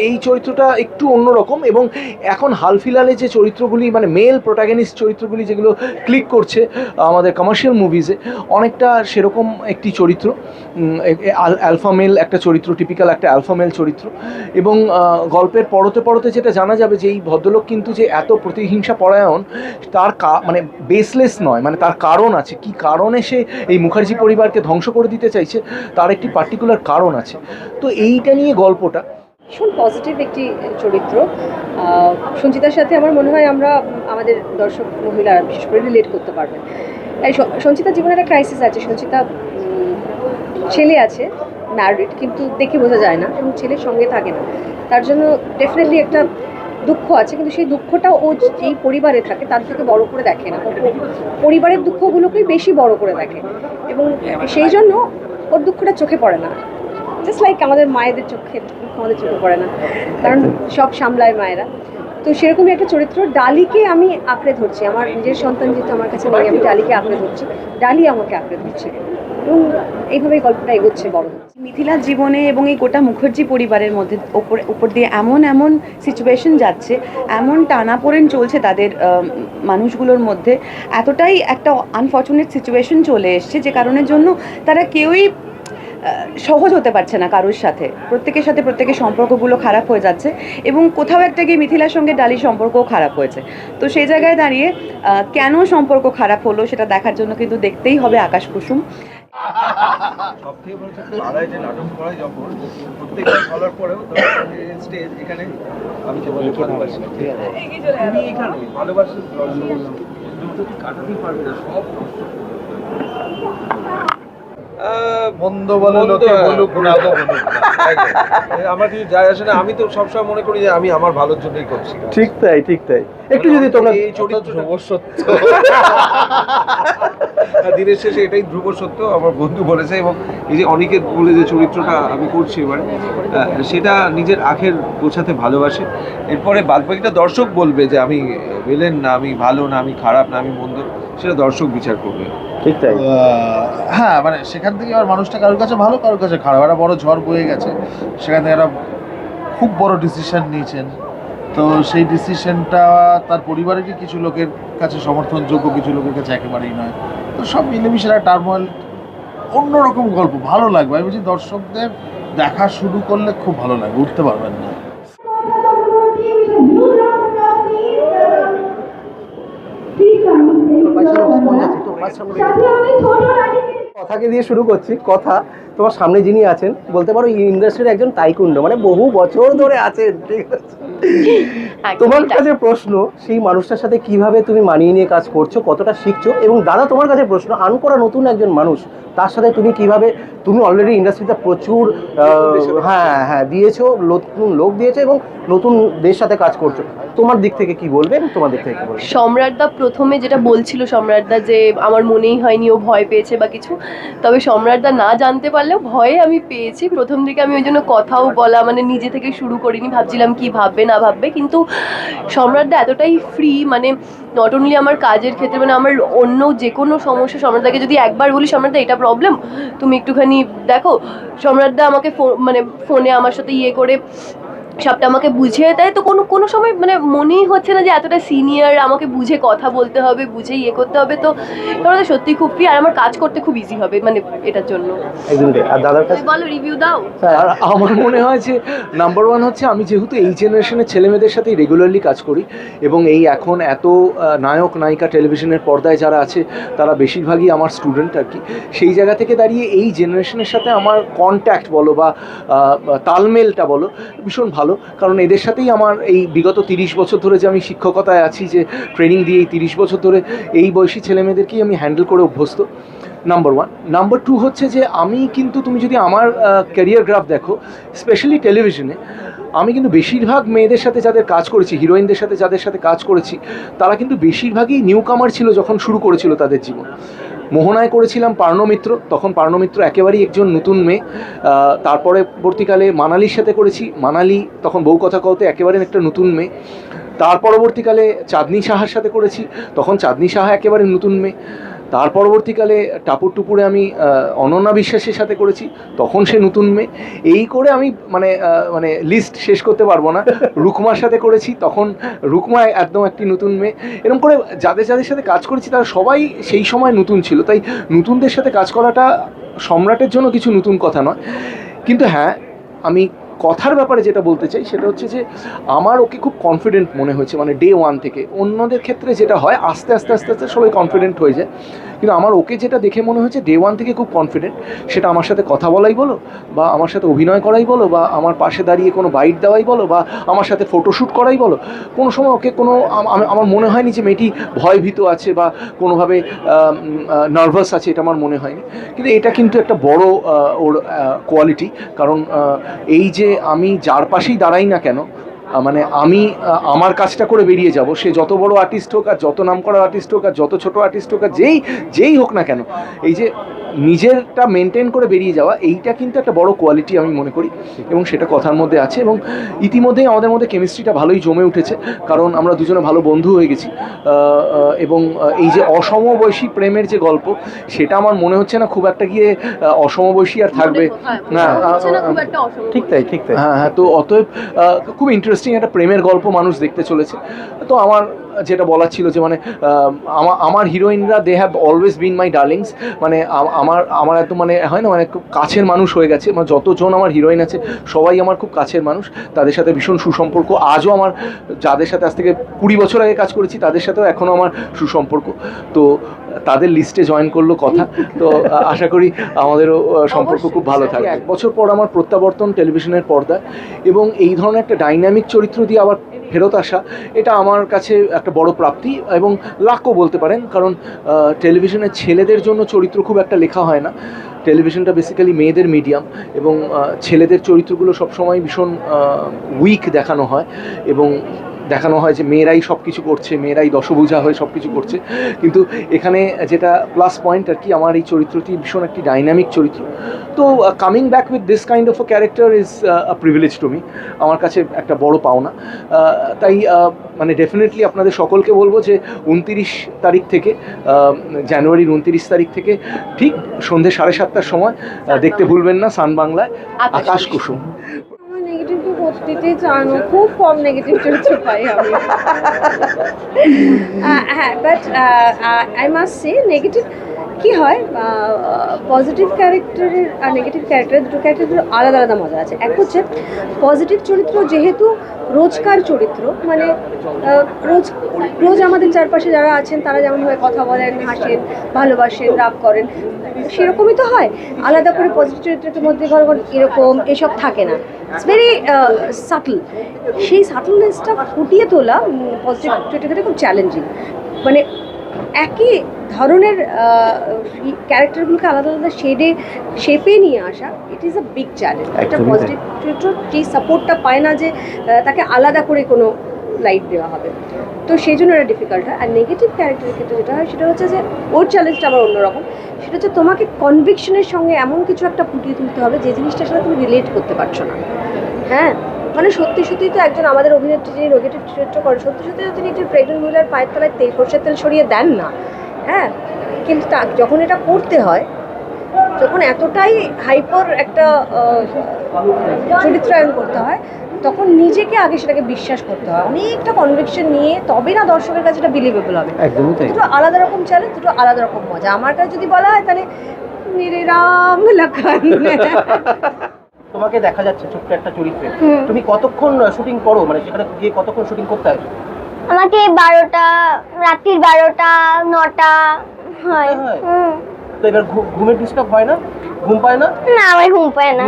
এই চরিত্রটা একটু অন্যরকম এবং এখন হাল হালফিলালে যে চরিত্রগুলি মানে মেল প্রোটাগনিস্ট চরিত্রগুলি যেগুলো ক্লিক করছে আমাদের কমার্শিয়াল মুভিজে অনেকটা সেরকম একটি চরিত্র। অ্যালফা মেল একটা চরিত্র টিপিক্যাল একটা অ্যালফা মেল চরিত্র। এবং গল্পের পরতে পরতে যেটা জানা যাবে যে এই ভদ্রলোক কিন্তু যে এত প্রতিহিংসা পরায়ণ, তার কা- মানে বেসলেস নয় মানে তার কারণ আছে। কি কারণে সে এই মুখার্জি পরিবারকে ধ্বংস করে দিতে চাইছে, তার একটি পার্টিকুলার কারণ আছে। তো এইটা নিয়ে গল্পটা ভীষণ পজিটিভ একটি চরিত্র। সঞ্চিতার সাথে আমার মনে হয় আমরা আমাদের দর্শক মহিলারা বিশেষ করে রিলেট করতে পারবেন। স- সঞ্চিতার জীবনে একটা ক্রাইসিস আছে। সঞ্চিতা ছেলে আছে ম্যারিড কিন্তু দেখে বোঝা যায় না এবং ছেলের সঙ্গে থাকে না। তার জন্য ডেফিনেটলি একটা দুঃখ আছে কিন্তু সেই দুঃখটা ও যেই পরিবারে থাকে তার থেকে বড় করে দেখে না। পরিবারের দুঃখগুলোকেই বেশি বড় করে দেখে এবং সেই জন্য ওর দুঃখটা চোখে পড়ে না। জাস্ট লাইক আমাদের মায়েদের চোখে আমাদের চোখে পড়ে না। কারণ সব সামলায় মায়েরা। তো সেরকমই একটা চরিত্র। ডালিকে আমি আঁকড়ে ধরছি। আমার নিজের সন্তান যেহেতু আমার কাছে নেই, আমি ডালিকে আঁকড়ে ধরছি। ডালি আমাকে আঁকড়ে ধরছে। এবং এইভাবেই গল্পটা এগোচ্ছে বড় মিথিলার জীবনে এবং এই গোটা মুখার্জি পরিবারের মধ্যে ওপর, উপর দিয়ে এমন এমন সিচুয়েশন যাচ্ছে, এমন টানাপোড়েন চলছে তাদের মানুষগুলোর মধ্যে, এতটাই একটা আনফর্চুনেট সিচুয়েশন চলে এসছে যে কারণের জন্য তারা কেউই সহজ হতে পারছে না কারোর সাথে। প্রত্যেকের সাথে প্রত্যেকের সম্পর্কগুলো খারাপ হয়ে যাচ্ছে এবং কোথাও একটা গিয়ে মিথিলার সঙ্গে ডালির সম্পর্কও খারাপ হয়েছে। তো সেই জায়গায় দাঁড়িয়ে কেন সম্পর্ক খারাপ হলো সেটা দেখার জন্য কিন্তু দেখতেই হবে আকাশ কুসুম। সব থেকে বড় পাড়ায় যে নাটক করায় যখন প্রত্যেকবার বলার পরেও স্টেজ এখানে আমি তোমাকে ভালোবাসি। তুমি এখানে ভালোবাসি কাটাতেই পারবি না সব মন্দ বলে লোকে। বলুক আমার কিছু যায় আসে না আমি তো সবসময় মনে করি যে আমি আমার ভালোর জন্যই করছি। ঠিক তাই ঠিক তাই। একটু যদি তোমরা এই সত্য দিনের শেষে এটাই ধ্রুব সত্য আমার বন্ধু বলেছে এবং এই যে অনিকেত বলে যে চরিত্রটা আমি করছি এবার সেটা নিজের আখের গোছাতে ভালোবাসে। এরপরে বাদবাকিটা দর্শক বলবে যে আমি ভিলেন না আমি ভালো না আমি খারাপ না আমি মন্দ সেটা দর্শক বিচার করবে। ঠিক তাই। হ্যাঁ মানে সেখান থেকে আর মানুষটা কারোর কাছে ভালো কারোর কাছে খারাপ। একটা বড় ঝড় বয়ে গেছে সেখান থেকে একটা খুব বড় ডিসিশন নিয়েছেন। তো সেই ডিসিশনটা তার পরিবারেরই কিছু লোকের কাছে সমর্থনযোগ্য কিছু লোকের কাছে একেবারেই নয়। তো সব মিলেমিশে একটা টার্মোয়েল অন্যরকম গল্প, ভালো লাগবে। আমি বলছি দর্শকদের দেখা শুরু করলে খুব ভালো লাগবে, উঠতে পারবেন না। কথাকে দিয়ে শুরু করছি, কথা তোমার সামনে যিনি আছেন বলতে পারো ইন্ডাস্ট্রির একজন তাইকুণ্ড মানে বহু বছর ধরে আছেন ঠিক আছে? তোমার কাছে প্রশ্ন সেই মানুষটার সাথে কীভাবে তুমি মানিয়ে নিয়ে কাজ করছ কতটা শিখছো? এবং দাদা তোমার কাছে প্রশ্ন আন করা নতুন একজন মানুষ তার সাথে তুমি কীভাবে তুমি অলরেডি ইন্ডাস্ট্রিতে প্রচুর হ্যাঁ হ্যাঁ দিয়েছ নতুন লোক দিয়েছ এবং নতুনদের সাথে কাজ করছ। তোমার দিক থেকে কি বলবে তোমার দিক থেকে কি সম্রাটদা প্রথমে যেটা বলছিল সম্রাটদা যে আমার মনেই হয়নি ও ভয় পেয়েছে বা কিছু তবে সম্রাটদা না জানতে পারলেও ভয়ে আমি পেয়েছি। প্রথম দিকে আমি ওই জন্য কথাও বলা মানে নিজে থেকে শুরু করিনি, ভাবছিলাম কি ভাববে, না ভাববে। কিন্তু সম্রাটদা এতটাই ফ্রি মানে নট অনলি আমার কাজের ক্ষেত্রে মানে আমার অন্য যে কোনো সমস্যা, সম্রাটদাকে যদি একবার বলি, সম্রাটদা, এটা প্রবলেম তুমি একটুখানি দেখো। সম্রাটদা আমাকে মানে ফোনে আমার সাথে ইয়ে করে সবটা আমাকে বুঝিয়ে দেয়। তো কোনো কোনো সময় মানে মনেই হচ্ছে না যে এতটা সিনিয়র আমাকে বুঝে কথা বলতে হবে বুঝে ইয়ে করতে হবে। তো তোমরা সত্যি খুব ফ্রি আর আমার কাজ করতে খুব ইজি হবে মানে এটার জন্য। আর দাদার কাছে তুমি বলো রিভিউ দাও। আর আমার মনে হয় যে নাম্বার ওয়ান হচ্ছে আমি যেহেতু এই জেনারেশনের ছেলেমেয়েদের সাথেই রেগুলারলি কাজ করি এবং এই এখন এত নায়ক নায়িকা টেলিভিশনের পর্দায় যারা আছে তারা বেশিরভাগই আমার স্টুডেন্ট আর কি। সেই জায়গা থেকে দাঁড়িয়ে এই জেনারেশনের সাথে আমার কন্ট্যাক্ট বলো বা তালমেলটা বলো ভীষণ ভালো কারণ এদের সাথেই আমার এই বিগত তিরিশ বছর ধরে যে আমি শিক্ষকতায় আছি, যে ট্রেনিং দিয়ে এই তিরিশ বছর ধরে এই বয়সী ছেলেমেয়েদেরকেই আমি হ্যান্ডেল করে অভ্যস্ত নাম্বার ওয়ান নাম্বার টু হচ্ছে যে আমি কিন্তু তুমি যদি আমার ক্যারিয়ার গ্রাফ দেখো স্পেশালি টেলিভিশনে আমি কিন্তু বেশিরভাগ মেয়েদের সাথে যাদের কাজ করেছি হিরোইনদের সাথে যাদের সাথে কাজ করেছি, তারা কিন্তু বেশিরভাগই নিউ কামার ছিল যখন শুরু করেছিল তাদের জীবন। মোহনায় করেছিলাম পার্ণমিত্র, তখন পার্ণমিত্র একেবারেই একজন নতুন মেয়ে। তারপরে পরবর্তীকালে মানালির সাথে করেছি। মানালি তখন বউ কথা কওতে একেবারে একটা নতুন মেয়ে। তার পরবর্তীকালে চাঁদনি সাহার সাথে করেছি। তখন চাঁদনি সাহা একেবারে নতুন মেয়ে। তার পরবর্তীকালে টাপুর টুপুরে আমি অনন্যা বিশ্বাসের সাথে করেছি, তখন সে নতুন মেয়ে। এই করে আমি মানে মানে লিস্ট শেষ করতে পারব না। রুকমার সাথে করেছি, তখন রুকমা একদম একটি নতুন মেয়ে। এরকম করে যাদের যাদের সাথে কাজ করেছি, তারা সবাই সেই সময় নতুন ছিল। তাই নতুনদের সাথে কাজ করাটা সম্রাটের জন্য কিছু নতুন কথা নয়। কিন্তু হ্যাঁ আমি কথার ব্যাপারে যেটা বলতে চাই সেটা হচ্ছে যে আমার ওকে খুব কনফিডেন্ট মনে হয়েছে মানে ডে ওয়ান থেকে। অন্যদের ক্ষেত্রে যেটা হয়, আস্তে আস্তে আস্তে আস্তে সবাই কনফিডেন্ট হয়ে যায়। কিন্তু আমার ওকে যেটা দেখে মনে হয়েছে ডে ওয়ান থেকে খুব কনফিডেন্ট সেটা আমার সাথে কথা বলাই বলো, বা আমার সাথে অভিনয় করাই বলো, বা আমার পাশে দাঁড়িয়ে কোনো বাইট দেওয়াই বলো, বা আমার সাথে ফটোশ্যুট করাই বলো, কোনো সময় ওকে কোনো, আম- আম- আমার মনে হয়নি যে মেয়েটি ভয়ভীত আছে বা কোনোভাবে নার্ভাস আছে, এটা আমার মনে হয়নি। কিন্তু এটা কিন্তু একটা বড় ওর কোয়ালিটি কারণ এই যে আমি যার পাশেই দাঁড়াই না কেন মানে আমি আমার কাজটা করে বেরিয়ে যাব। সে যত বড় আর্টিস্ট হোক আর যত নাম করা আর্টিস্ট হোক আর যত ছোট আর্টিস্ট হোক আর যেই যেই হোক না কেন এই যে নিজেরটা মেনটেন করে বেরিয়ে যাওয়া এইটা কিন্তু একটা বড় কোয়ালিটি আমি মনে করি এবং সেটা কথার মধ্যে আছে এবং ইতিমধ্যেই আমাদের মধ্যে কেমিস্ট্রিটা ভালোই জমে উঠেছে কারণ আমরা দুজনে ভালো বন্ধু হয়ে গেছি। এবং এই যে অসমবয়সী প্রেমের যে গল্প সেটা আমার মনে হচ্ছে না খুব একটা গিয়ে অসমবয়সী আর থাকবে। না ঠিক তাই ঠিক তাই। হ্যাঁ হ্যাঁ তো অতএব খুব ইন্টারেস্টিং একটা প্রেমের গল্প মানুষ দেখতে চলেছে। তো আমার যেটা বলার ছিল যে মানে আমার আমার হিরোইনরা they have always been my darlings মানে আমার আমার এত মানে হয় না মানে খুব কাছের মানুষ হয়ে গেছে। মানে যতজন আমার হিরোইন আছে, সবাই আমার খুব কাছের মানুষ। তাদের সাথে ভীষণ সুসম্পর্ক। আজও আমার, যাদের সাথে আজ থেকে কুড়ি বছর আগে কাজ করেছি, তাদের সাথেও এখনও আমার সুসম্পর্ক। তো তাদের লিস্টে জয়েন করল কথা। তো আশা করি আমাদেরও সম্পর্ক খুব ভালো থাকে এক বছর পর আমার প্রত্যাবর্তন টেলিভিশনের পর্দায় এবং এই ধরনের একটা ডাইনামিক চরিত্র দিয়ে আবার ফেরত আসা এটা আমার কাছে একটা বড় প্রাপ্তি এবং লাকও বলতে পারেন কারণ টেলিভিশনের ছেলেদের জন্য চরিত্র খুব একটা লেখা হয় না। টেলিভিশনটা বেসিক্যালি মেয়েদের মিডিয়াম এবং ছেলেদের চরিত্রগুলো সবসময় ভীষণ উইক দেখানো হয় এবং দেখানো হয় যে মেয়েরাই সব কিছু করছে মেয়েরাই দশভুজা হয়ে সব কিছু করছে। কিন্তু এখানে যেটা প্লাস পয়েন্ট আর কি আমার এই চরিত্রটি ভীষণ একটি ডাইনামিক চরিত্র। তো coming back with this kind of a character is a privilege to me আমার কাছে একটা বড় পাওনা। তাই মানে ডেফিনেটলি আপনাদের সকলকে বলব যে উনতিরিশ তারিখ থেকে জানুয়ারির উনতিরিশ তারিখ থেকে ঠিক সন্ধ্যে সাড়ে সাতটার সময় দেখতে ভুলবেন না সান বাংলায় আকাশ কুসুম। আমার নেগেটিভ তো দিতেই চায় না খুব কম নেগেটিভ চরিত্র পাই আমি। হ্যাঁ but I must say negative কি হয়? পজিটিভ ক্যারেক্টারের আর নেগেটিভ ক্যারেক্টারের দুটো ক্যারেক্টারের আলাদা আলাদা মজা আছে। এক হচ্ছে পজিটিভ চরিত্র যেহেতু রোজকার চরিত্র মানে রোজ রোজ আমাদের চারপাশে যারা আছেন, তারা যেমনভাবে কথা বলেন, হাসেন, ভালোবাসেন, রাগ করেন, সেরকমই তো হয়। আলাদা করে পজিটিভ চরিত্রের মধ্যে ধরো এরকম এসব থাকে না। ইটস ভেরি সাটল সেই সাটলনেসটা ফুটিয়ে তোলা পজিটিভ চরিত্রটা খুব চ্যালেঞ্জিং মানে একই ধরনের ক্যারেক্টারগুলোকে আলাদা আলাদা শেডে শেপে নিয়ে আসা it is a big challenge একটা একদমই পজিটিভ চরিত্র যেই সাপোর্টটা পায় না যে তাকে আলাদা করে কোনো লাইট দেওয়া হবে। তো সেই জন্য এটা ডিফিকাল্ট হয়। আর নেগেটিভ ক্যারেক্টারের ক্ষেত্রে যেটা হয় সেটা হচ্ছে যে ওর চ্যালেঞ্জটা আবার অন্যরকম। সেটা হচ্ছে তোমাকে কনভিকশনের সঙ্গে এমন কিছু একটা ফুটিয়ে তুলতে হবে যে জিনিসটার সাথে তুমি রিলেট করতে পারছ না। হ্যাঁ? মানে সত্যি সত্যি তো একজন আমাদের অভিনেত্রী যিনি নেগেটিভ চরিত্র করে সত্যি সত্যি তো তিনি একজন প্রেগনেন্ট মহিলার পায়ের তলায় তেল সর্ষের তেল সরিয়ে দেন না। হ্যাঁ? কিন্তু তা যখন এটা করতে হয় যখন এতটাই হাইপার একটা চরিত্রায়ন করতে হয় তখন নিজেকে আগে সেটাকে বিশ্বাস করতে হয়। অনেকটা কনভিকশন নিয়ে তবে না দর্শকের কাছে এটা বিলিভেবল হবে। দুটো আলাদা রকম চ্যালেঞ্জ দুটো আলাদা রকম মজা। আমার কাছে যদি বলা হয় তাহলে মেরে রাম লখন তোমাকে দেখা যাচ্ছে ছোট্ট একটা চরিত্রে। তুমি কতক্ষণ শুটিং করো? মানে সেখানে গিয়ে কতক্ষণ শুটিং করতে হয় আমাকে বারোটা রাত্রির বারোটা নটা হয়। হয়? তো এবার ঘুমের ডিস্টার্ব হয় না? ঘুম পায় না? না আমার ঘুম পায় না।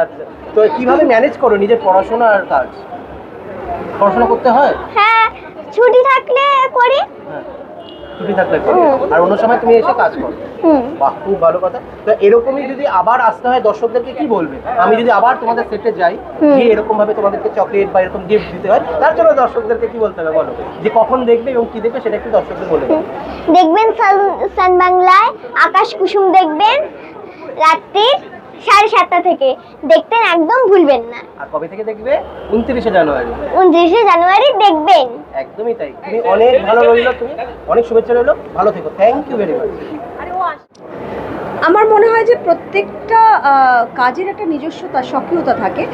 আচ্ছা। তো কীভাবে ম্যানেজ করো নিজের পড়াশোনা আর কাজ? পড়াশোনা করতে হয়? হ্যাঁ ছুটি থাকলে করি। হ্যাঁ। ছুটি থাকলে আর অন্য সময় তুমি এসে কাজ করো। বাহ খুব ভালো কথা। তো এরকমই যদি আবার আসতে হয় দর্শকদেরকে কি বলবে? আমি যদি আবার তোমাদের সেটে যাই। গিয়ে এরকম ভাবে তোমাদেরকে চকলেট বা এরকম গিফট দিতে হয় তার জন্য দর্শকদেরকে কি বলতে হবে বলো? যে কখন দেখবে এবং কি দেখবে সেটা একটু দর্শকদের বলে দেখবেন সান সান বাংলায় আকাশ কুসুম দেখবেন রাত্রির সাড়ে সাতটা থেকে। দেখতেন একদম ভুলবেন না। আর কবে থেকে দেখবে? উনত্রিশে জানুয়ারি। উনত্রিশে জানুয়ারি দেখবেন। একদমই তাই। তুমি অনেক ভালো রইল তুমি। অনেক শুভেচ্ছা রইল। ভালো থেকো। থ্যাংক ইউ ভেরি মাচ আমার মনে হয় যে প্রত্যেকটা কাজের একটা নিজস্বতা, স্বকীয়তা থাকে।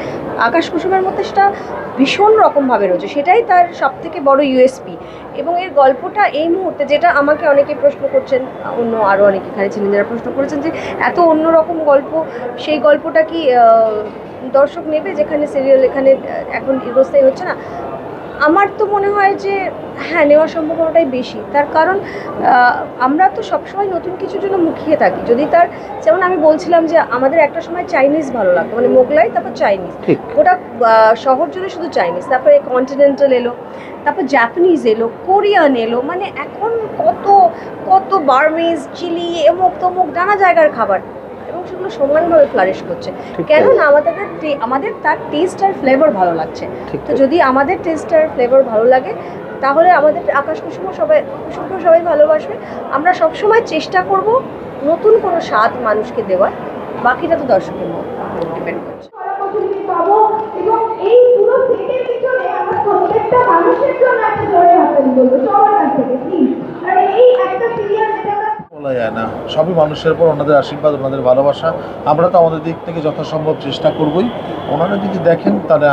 আকাশ কুসুমের মধ্যে সেটা ভীষণ রকমভাবে রয়েছে। সেটাই তার সব থেকে বড় ইউএসপি এবং এর গল্পটা এই মুহূর্তে যেটা আমাকে অনেকে প্রশ্ন করছেন, অন্য আরও অনেকে এখানে ছিলেন যারা প্রশ্ন করেছেন যে এত অন্যরকম গল্প, সেই গল্পটা কি দর্শক নেবে যেখানে সিরিয়াল এখানে, এখন দীর্ঘস্থায়ী হচ্ছে না? আমার তো মনে হয় যে হ্যাঁ নেওয়ার সম্ভাবনাটাই বেশি। তার কারণ আমরা তো সবসময় নতুন কিছুর জন্য মুখিয়ে থাকি। যদি তার যেমন আমি বলছিলাম যে আমাদের একটা সময় চাইনিজ ভালো লাগতো মানে মোগলাই তারপর চাইনিজ। গোটা শহর জুড়ে শুধু চাইনিজ। তারপরে কন্টিনেন্টাল এলো তারপর জাপানিজ এলো কোরিয়ান এলো মানে এখন কত কত বার্মিজ চিলি এমুক তমুক নানা জায়গার খাবার। সেগুলো সমানভাবে ফ্লারিশ করছে। কেননা কেন না আমাদের তে- আমাদের তার টেস্ট আর ফ্লেভার ভালো লাগছে। তো যদি আমাদের টেস্ট আর ফ্লেভার ভালো লাগে তাহলে আমাদের আকাশ কুসুম সবাই কুসুমকে সবাই ভালোবাসবে। আমরা সবসময় চেষ্টা করব নতুন কোনো স্বাদ মানুষকে দেওয়ার। বাকিটা তো দর্শকের মধ্যে ডিপেন্ড করছে। বলা যায় না। সবই মানুষের উপর ওনাদের আশীর্বাদ ওনাদের ভালোবাসা। আমরা তো আমাদের দিক থেকে যথাসম্ভব চেষ্টা করবই। ওনারা যদি দেখেন তাহলে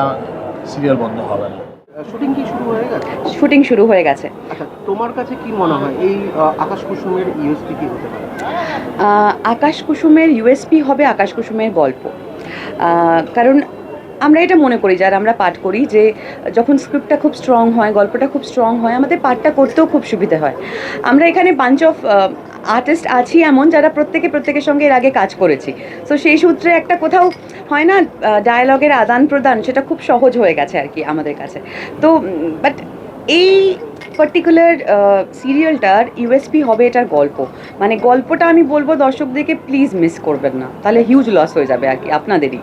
সিরিয়াল বন্ধ হবে। না শুটিং কি শুরু হয়ে গেছে? শুটিং শুরু হয়ে গেছে। আচ্ছা তোমার কাছে কি মনে হয় এই আকাশ কুসুমের ইউএসপি কি হতে পারে? আকাশ কুসুমের ইউএসপি হবে আকাশ কুসুমের গল্প। কারণ আমরা এটা মনে করি যারা আমরা পাঠ করি যে যখন স্ক্রিপ্টটা খুব স্ট্রং হয় গল্পটা খুব স্ট্রং হয় আমাদের পাঠটা করতেও খুব সুবিধে হয়। আমরা এখানে বাঞ্চ অফ আর্টিস্ট আছি এমন যারা প্রত্যেকে প্রত্যেকের সঙ্গে এর আগে কাজ করেছি। তো সেই সূত্রে একটা কোথাও হয় না ডায়ালগের আদান প্রদান সেটা খুব সহজ হয়ে গেছে আর কি আমাদের কাছে। তো বাট এই পার্টিকুলার সিরিয়ালটার ইউএসপি হবে এটার গল্প। মানে গল্পটা আমি বলব দর্শকদেরকে প্লিজ মিস করবেন না। তাহলে হিউজ লস হয়ে যাবে আর কি, আপনাদেরই।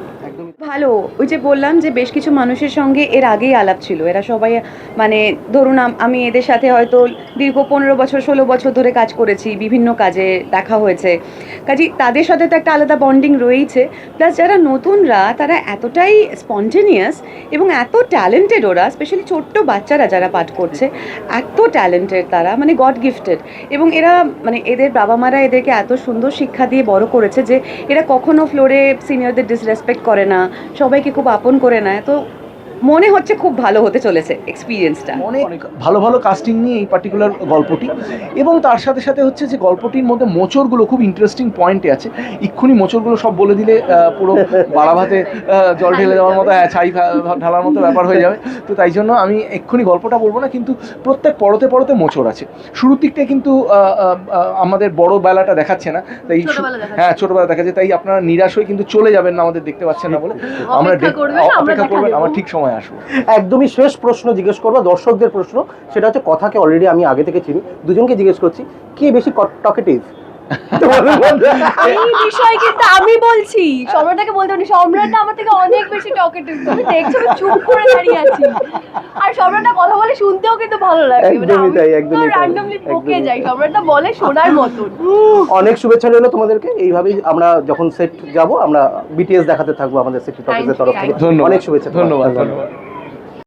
ভালো। ওই যে বললাম যে বেশ কিছু মানুষের সঙ্গে এর আগেই আলাপ ছিল। এরা সবাই মানে ধরুন আম- এদের সাথে হয়তো দীর্ঘ পনেরো বছর, ষোলো বছর ধরে কাজ করেছি, বিভিন্ন কাজে দেখা হয়েছে। কাজে তাদের সাথে তো একটা আলাদা বন্ডিং রয়েইছে। প্লাস যারা নতুনরা, তারা এতটাই স্পন্টেনিয়াস এবং এত ট্যালেন্টেড ওরা স্পেশালি ছোট্ট বাচ্চারা যারা পাঠ করছে, এত ট্যালেন্টেড তারা মানে গড গিফটেড এবং এরা মানে এদের বাবা মারা এদেরকে এত সুন্দর শিক্ষা দিয়ে বড় করেছে যে, এরা কখনো ফ্লোরে সিনিয়রদের ডিসরেসপেক্ট করে না সবাইকে খুব আপন করে নেয়। তো মনে হচ্ছে খুব ভালো হতে চলেছে এক্সপিরিয়েন্সটা মনে ভালো ভালো কাস্টিং নিয়ে এই পার্টিকুলার গল্পটি। এবং তার সাথে সাথে হচ্ছে যে গল্পটির মধ্যে মোচরগুলো খুব ইন্টারেস্টিং পয়েন্টে আছে। এক্ষুনি মোচরগুলো সব বলে দিলে পুরো বাড়া ভাতে জল ঢেলে দেওয়ার মতো হ্যাঁ ছাই ঢালার মতো ব্যাপার হয়ে যাবে। তো তাই জন্য আমি এক্ষুনি গল্পটা বলব না কিন্তু প্রত্যেক পরতে পরতে মোচর আছে। শুরুর দিকটা কিন্তু আমাদের বড় বেলাটা দেখাচ্ছে না তাই। হ্যাঁ ছোটবেলা দেখাচ্ছে তাই আপনারা নিরাশ হয়ে কিন্তু চলে যাবেন না আমাদের দেখতে পাচ্ছেন না বলে। আমরা অপেক্ষা করবেন আমার ঠিক সময় আসব। একদমই শেষ প্রশ্ন জিজ্ঞেস করব, দর্শকদের প্রশ্ন। সেটা হচ্ছে কথাকে অলরেডি আমি আগে থেকে চিনি। দুজনকে জিজ্ঞেস করছি, কে বেশি টকেটিভ এই বিষয় কিন্তু আমি বলছি সম্রাটটাকে বলতে পারি সম্রাটটা আমার থেকে অনেক বেশি টকেটিভ তুমি দেখছ আমি চুপ করে দাঁড়িয়ে আছি। আর সম্রাটটা কথা বলে শুনতেও কিন্তু ভালো লাগে মানে একদমই তাই, একদমই তাই, র্যান্ডমলি বকে যাই সম্রাটটা বলে শোনার মতন। অনেক শুভেচ্ছা রইল তোমাদেরকে এইভাবেই আমরা যখন সেট যাব আমরা বিটিএস দেখাতে থাকব আমাদের সেক্রেটারি Thank তরফ থেকে। অনেক শুভেচ্ছা ধন্যবাদ ধন্যবাদ।